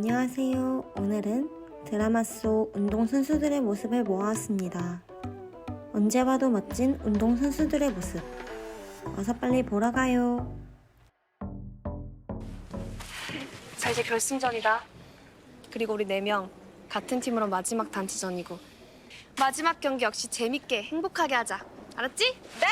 안녕하세요. 오늘은 드라마 속 운동선수들의 모습을 모아왔습니다. 언제 봐도 멋진 운동선수들의 모습. 어서 빨리 보러 가요. 자 이제 결승전이다. 그리고 우리 네 명 같은 팀으로 마지막 단체전이고 마지막 경기 역시 재밌게 행복하게 하자. 알았지? 네.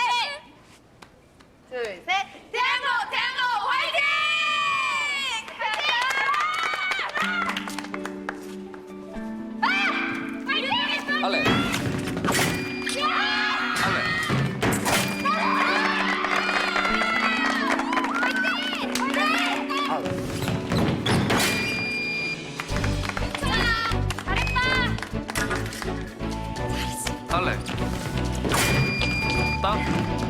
Ale. Tam,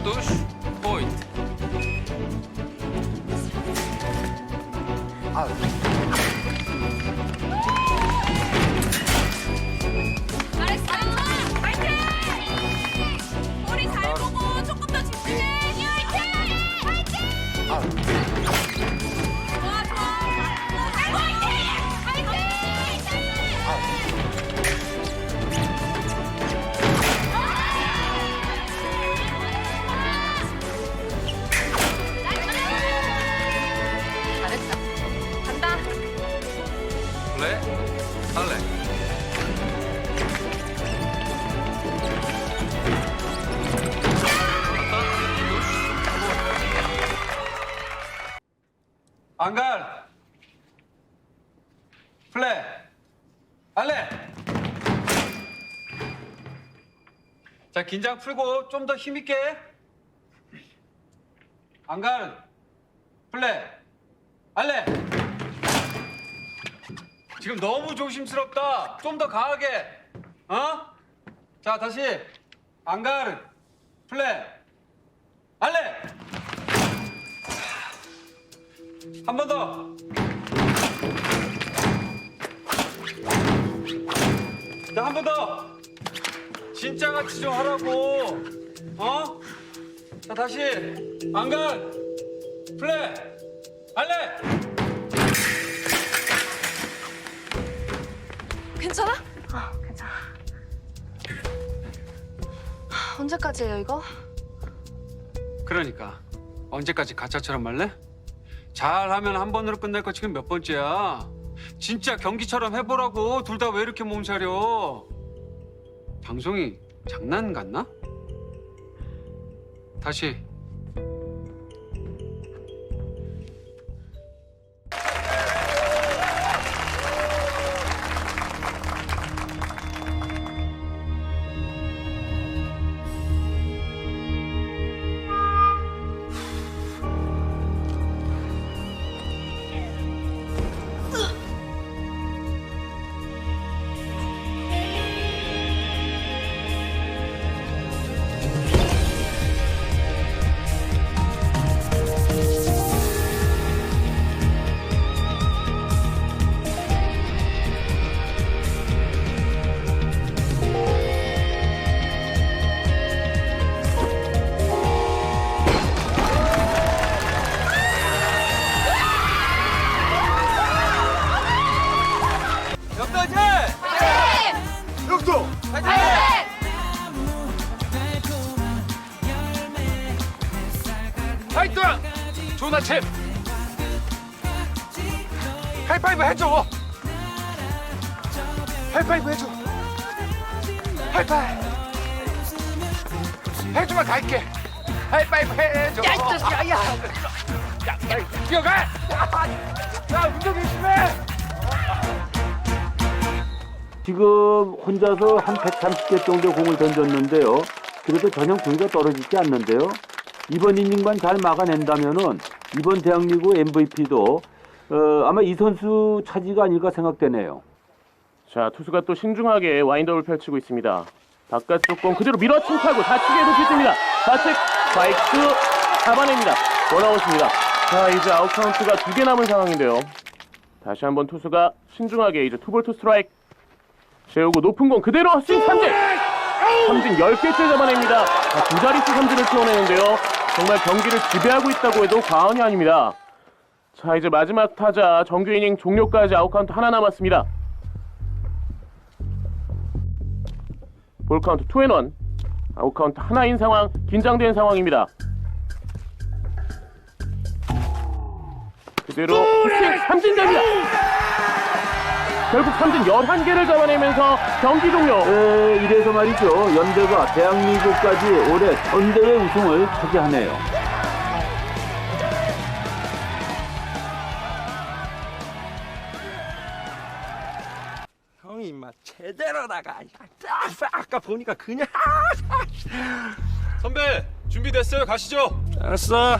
tuż, pójdź. Ale. 안갈. 플레 알레 자 긴장 풀고 좀 더 힘있게. 안갈. 플레 알레 지금 너무 조심스럽다. 좀 더 강하게. 어? 자 다시. 안갈. 플레 알레 한 번 더. 자, 한 번 더. 진짜 같이 좀 하라고. 어? 자, 다시. 안간. 플레. 알레. 괜찮아? 어, 괜찮아. 언제까지예요 이거? 그러니까 언제까지 가짜처럼 말래? 잘하면 한 번으로 끝날 거 지금 몇 번째야? 진짜 경기처럼 해보라고. 둘 다 왜 이렇게 몸차려? 방송이 장난 같나? 다시. 파이팅! 좋은 아침! 하이파이브 해줘! 하이파이브 해줘! 하이파이브! 해주면 갈게! 하이파이브 해줘! 야, 이 자식아, 야! 야, 빨리 뛰어가! 야, 운동 열심히 해! 지금 혼자서 한 130개 정도 공을 던졌는데요. 그래도 전혀 구위가 떨어지지 않는데요. 이번 이닝만 잘 막아낸다면은 이번 대학리그 MVP도 어, 아마 이 선수 차지가 아닐까 생각되네요. 자, 투수가 또 신중하게 와인더를 펼치고 있습니다. 바깥쪽 공 그대로 밀어친 타고 좌측에 높이습니다. 좌측 바이크 잡아냅니다. 원아웃입니다. 자, 이제 아웃 카운트가 두 개 남은 상황인데요. 다시 한번 투수가 신중하게 이제 투볼 투 스트라이크 재우고 높은 공 그대로 스윙 삼진! 삼진 10개째 잡아냅니다. 자, 두 자릿수 삼진을 키워내는데요. 정말 경기를 지배하고 있다고 해도 과언이 아닙니다. 자, 이제 마지막 타자 정규 이닝 종료까지 아웃카운트 하나 남았습니다. 볼 카운트 2앤1. 아웃카운트 하나인 상황, 긴장된 상황입니다. 그대로 삼진됩니다. 결국 삼진 11개를 잡아내면서 경기 종료. 에, 이래서 말이죠. 연대가 대한민국까지 올해 전대회 우승을 차지하네요. 형이 임마 제대로다가 야, 아까 보니까 그냥 선배 준비됐어요 가시죠 알았어